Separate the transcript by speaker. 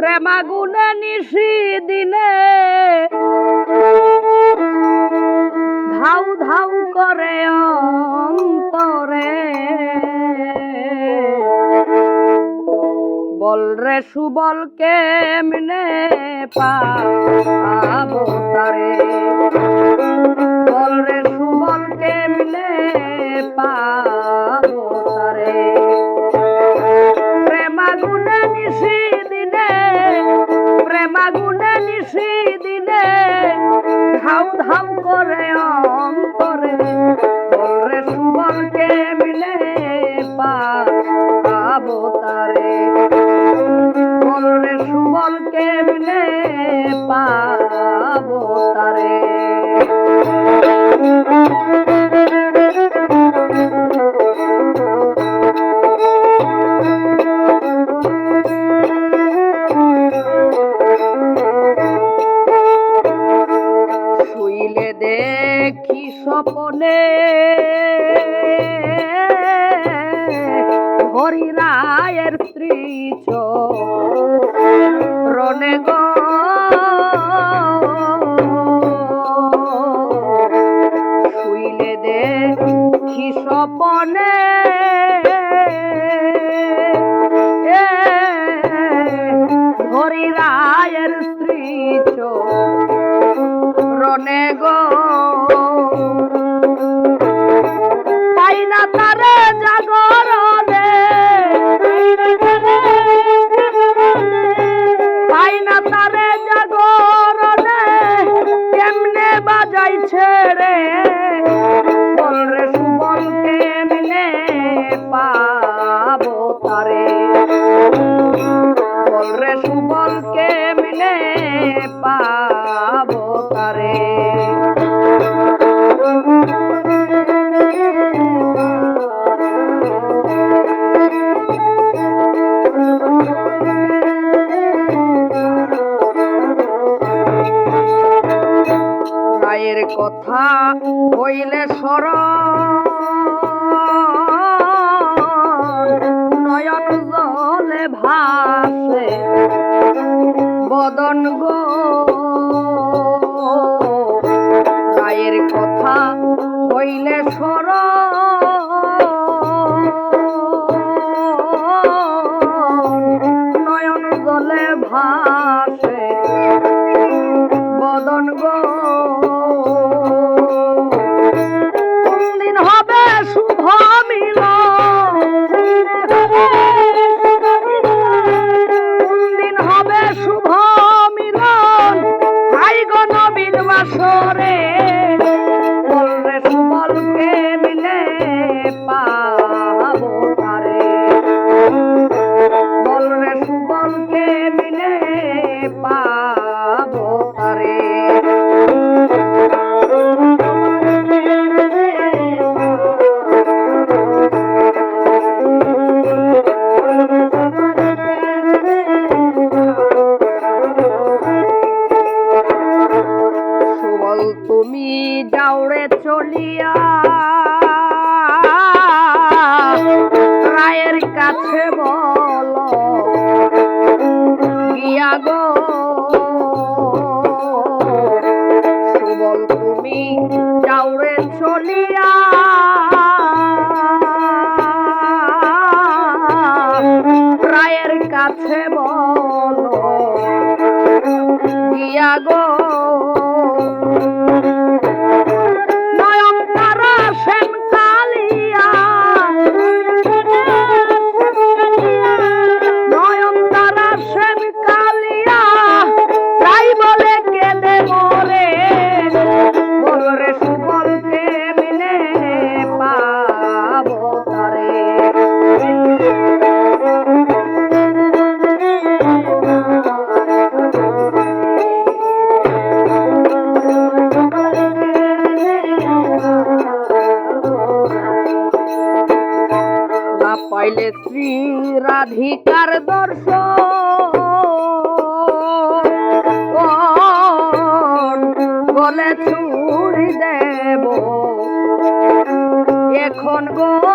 Speaker 1: প্রেমাগুনে নিশি দিনে। ধাউ ধাউ করে অন্তরে। বল রে সুবল কেমনে পাবো তারে? ধাউ করে অন্তরে বলরে সুবনকে মিলে পাবো তারে। বলরে সুবল কেমনে পাবো হরি রায়ের স্ত্রী রনে গো পাবো তারে। বল রে সুবল কেমনে পাবো তারে? কথা হইলে সর বদন গো চলিয়া রায়ের কাছে বলো গিয়া গো। না পাইলে শ্রী রাধিকার দর্শন। গলে ছুড়ি দেব। এখন গো